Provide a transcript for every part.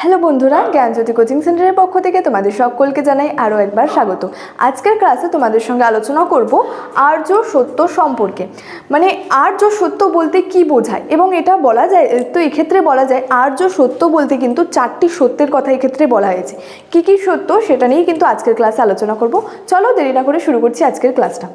Hello বন্ধুরা, জ্ঞানজ্যোতি coaching সেন্টারের পক্ষ থেকে তোমাদের সকলকে জানাই আরও একবার স্বাগত। আজকের ক্লাসে তোমাদের সঙ্গে আলোচনা করব আর্য সত্য সম্পর্কে। মানে আর্য সত্য বলতে কি বোঝায়? এবং এটা বলা যায়, তো এক্ষেত্রে বলা যায় আর্য সত্য বলতে কিন্তু চারটি সত্যের কথা এক্ষেত্রে বলা হয়েছে। কি কি সত্য সেটা নিয়েই কিন্তু আজকের ক্লাসে আলোচনা করব। চলো দেরি না করে শুরু করছি আজকের ক্লাসটা।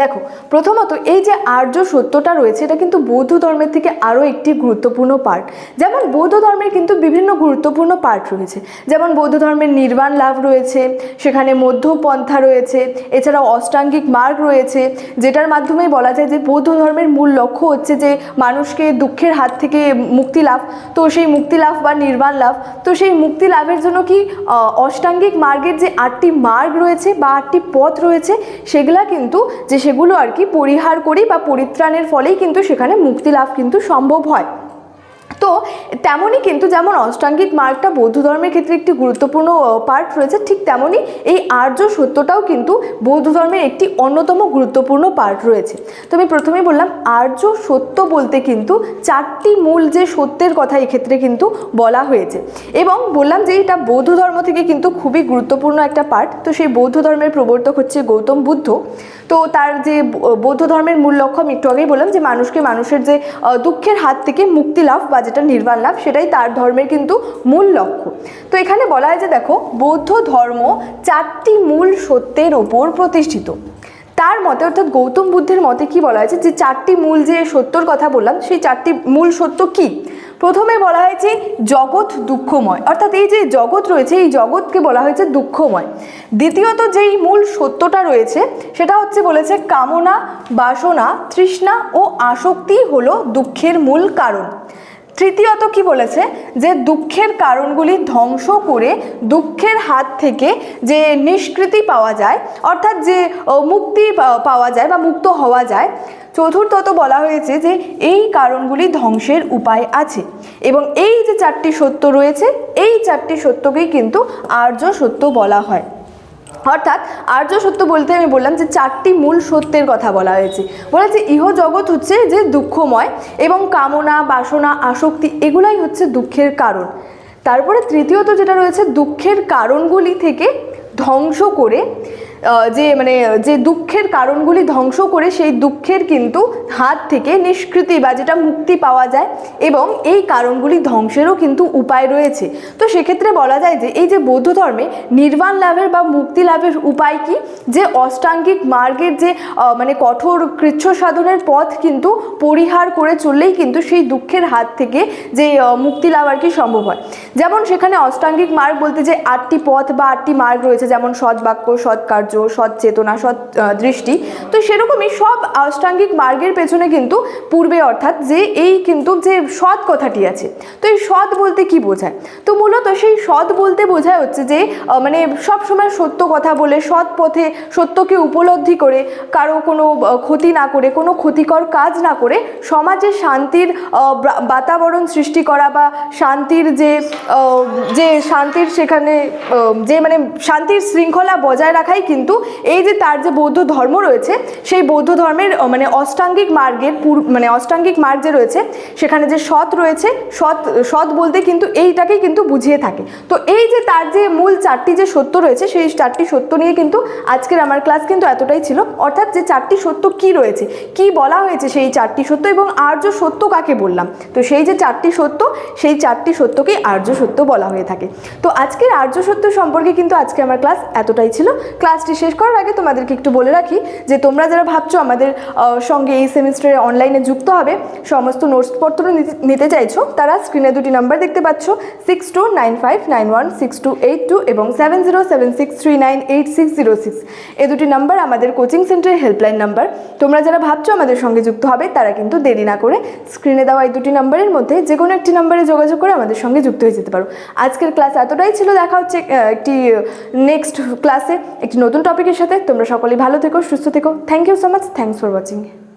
দেখো, প্রথমত এই যে আর্য সত্যটা রয়েছে, এটা কিন্তু বৌদ্ধ ধর্মের থেকে আরও একটি গুরুত্বপূর্ণ পার্ট যেমন বৌদ্ধ ধর্মের কিন্তু বিভিন্ন গুরুত্বপূর্ণ পার্ট রয়েছে। যেমন বৌদ্ধ ধর্মের নির্বাণ লাভ রয়েছে, সেখানে মধ্যপন্থা রয়েছে, এছাড়াও অষ্টাঙ্গিক মার্গ রয়েছে, যেটার মাধ্যমেই বলা যায় যে বৌদ্ধ ধর্মের মূল লক্ষ্য হচ্ছে যে মানুষকে দুঃখের হাত থেকে মুক্তি লাভ। তো সেই মুক্তি লাভ বা নির্বাণ লাভ, তো সেই মুক্তি লাভের জন্য কি অষ্টাঙ্গিক মার্গের যে আটটি মার্গ রয়েছে বা আটটি পথ রয়েছে, সেগুলা কিন্তু যে সেগুলো আর কি পরিহার করি বা পরিত্রাণের ফলেই কিন্তু সেখানে মুক্তি লাভ কিন্তু সম্ভব হয়। তো তেমনই কিন্তু যেমন অষ্টাঙ্গিক মার্গটা বৌদ্ধ ধর্মের ক্ষেত্রে একটি গুরুত্বপূর্ণ পার্ট রয়েছে, ঠিক তেমনই এই আর্য সত্যটাও কিন্তু বৌদ্ধ ধর্মের একটি অন্যতম গুরুত্বপূর্ণ পার্ট রয়েছে। তো আমি প্রথমেই বললাম, আর্য সত্য বলতে কিন্তু চারটি মূল যে সত্যের কথা এক্ষেত্রে কিন্তু বলা হয়েছে। এবং বললাম যে এটা বৌদ্ধ ধর্ম থেকে কিন্তু খুবই গুরুত্বপূর্ণ একটা পার্ট তো সেই বৌদ্ধ ধর্মের প্রবর্তক হচ্ছে গৌতম বুদ্ধ। তো তার যে বৌদ্ধ ধর্মের মূল লক্ষ্য, আমি একটু আগেই বললাম যে মানুষকে মানুষের যে দুঃখের হাত থেকে মুক্তি লাভ বা যেটা নির্বাণ লাভ, সেটাই তার ধর্মের কিন্তু মূল লক্ষ্য। তো এখানে বলা হয় যে দেখো, বৌদ্ধ ধর্ম চারটি মূল সত্যের ওপর প্রতিষ্ঠিত। তার মতে, অর্থাৎ গৌতম বুদ্ধের মতে কি বলা হয়েছে? যে চারটি মূল যে সত্যর কথা বললাম, সেই চারটি মূল সত্য কি? প্রথমে বলা হয়েছে জগৎ দুঃখময়। অর্থাৎ এই যে জগৎ রয়েছে, এই জগৎকে বলা হয়েছে দুঃখময়। দ্বিতীয়ত, যেই মূল সত্যটা রয়েছে, সেটা হচ্ছে বলেছে কামনা, বাসনা, তৃষ্ণা ও আসক্তি হলো দুঃখের মূল কারণ। তৃতীয়ত কি বলেছে? যে দুঃখের কারণগুলি ধ্বংস করে দুঃখের হাত থেকে যে নিষ্কৃতি পাওয়া যায়, অর্থাৎ যে মুক্তি পাওয়া যায় বা মুক্ত হওয়া যায়, চতুর্থত বলা হয়েছে যে এই কারণগুলি ধ্বংসের উপায় আছে। এবং এই যে চারটি সত্য রয়েছে, এই চারটি সত্যকেই কিন্তু আর্য সত্য বলা হয়। অর্থাৎ আর্য সত্য বলতে আমি বললাম যে চারটি মূল সত্যের কথা বলা হয়েছে। বলেছে ইহ জগৎ হচ্ছে যে দুঃখময় এবং কামনা, বাসনা, আসক্তি এগুলাই হচ্ছে দুঃখের কারণ। তারপরে তৃতীয়ত যেটা রয়েছে, দুঃখের কারণগুলি থেকে ধ্বংস করে যে মানে যে দুঃখের কারণগুলি ধ্বংস করে সেই দুঃখের কিন্তু হাত থেকে নিষ্কৃতি বা যেটা মুক্তি পাওয়া যায় এবং এই কারণগুলি ধ্বংসেরও কিন্তু উপায় রয়েছে। তো সেক্ষেত্রে বলা যায় যে, এই যে বৌদ্ধ ধর্মে নির্বাণ লাভের বা মুক্তি লাভের উপায় কি? যে অষ্টাঙ্গিক মার্গের যে মানে কঠোর কৃচ্ছ সাধনের পথ কিন্তু পরিহার করে চললেই কিন্তু সেই দুঃখের হাত থেকে যে মুক্তি লাভ আর কি সম্ভব হয়। যেমন সেখানে অষ্টাঙ্গিক মার্গ বলতে যে আটটি পথ বা আটটি মার্গ রয়েছে, যেমন সৎ বাক্য কার্য সৎ চেতনা, সৎ দৃষ্টি, তো সেরকমই সব অষ্টাঙ্গিক মার্গের পেছনে কিন্তু পূর্বে অর্থাৎ যে এই কিন্তু যে সৎ কথাটি আছে, তো এই সৎ বলতে কি বোঝায়? তো মূলত সেই সৎ বলতে বোঝায় হচ্ছে যে মানে সব সময় সত্য কথা বলে, সৎ পথে সত্যকে উপলব্ধি করে, কারও কোনো ক্ষতি না করে, কোনো ক্ষতিকর কাজ না করে সমাজে শান্তির বাতাবরণ সৃষ্টি করা বা শান্তির যে যে শান্তির সেখানে যে মানে শান্তির শৃঙ্খলা বজায় রাখাই কিন্তু এই যে তার যে বৌদ্ধ ধর্ম রয়েছে, সেই বৌদ্ধ ধর্মের মানে অষ্টাঙ্গিক মার্গের মানে অষ্টাঙ্গিক মার্গ যে রয়েছে, সেখানে যে সৎ রয়েছে, সৎ সৎ বলতে কিন্তু এইটাকেই কিন্তু বুঝিয়ে থাকে। তো এই যে তার যে মূল চারটি যে সত্য রয়েছে, সেই চারটি সত্য নিয়ে কিন্তু আজকের আমার ক্লাস কিন্তু এতটাই ছিল। অর্থাৎ যে চারটি সত্য কি রয়েছে, কি বলা হয়েছে সেই চারটি সত্য এবং আর্য সত্য কাকে বললাম? তো সেই যে চারটি সত্য, সেই চারটি সত্যকেই আর্য সত্য বলা হয়ে থাকে। তো আজকের আর্য সত্য সম্পর্কে কিন্তু আজকে আমার ক্লাস এতটাই ছিল। ক্লাসটি শেষ করার আগে তোমাদেরকে একটু বলে রাখি যে তোমরা যারা ভাবছ আমাদের সঙ্গে এই সেমিস্টারে অনলাইনে যুক্ত হবে, সমস্ত নোটসপত্র নিতে- চাইছো, তারা স্ক্রিনে দুটি নাম্বার দেখতে পাচ্ছ six two nine five nine one six two eight two এবং seven zero seven six three nine eight six zero six এই দুটি নাম্বার আমাদের কোচিং সেন্টারের হেল্পলাইন নাম্বার তোমরা যারা ভাবছ আমাদের সঙ্গে যুক্ত হবে, তারা কিন্তু দেরি না করে স্ক্রিনে দেওয়া এই দুটি নাম্বারের মধ্যে যে কোনো একটি নাম্বারে যোগাযোগ করে আমাদের সঙ্গে যুক্ত হয়ে যেতে পারো। আজকের ক্লাস এতটাই ছিল, দেখা হচ্ছে একটি নেক্সট ক্লাসে একটি নতুন টপিকের সাথে তোমরা সকলেই ভালো থেকো, সুস্থ থেকো। Thank you so much thanks for watching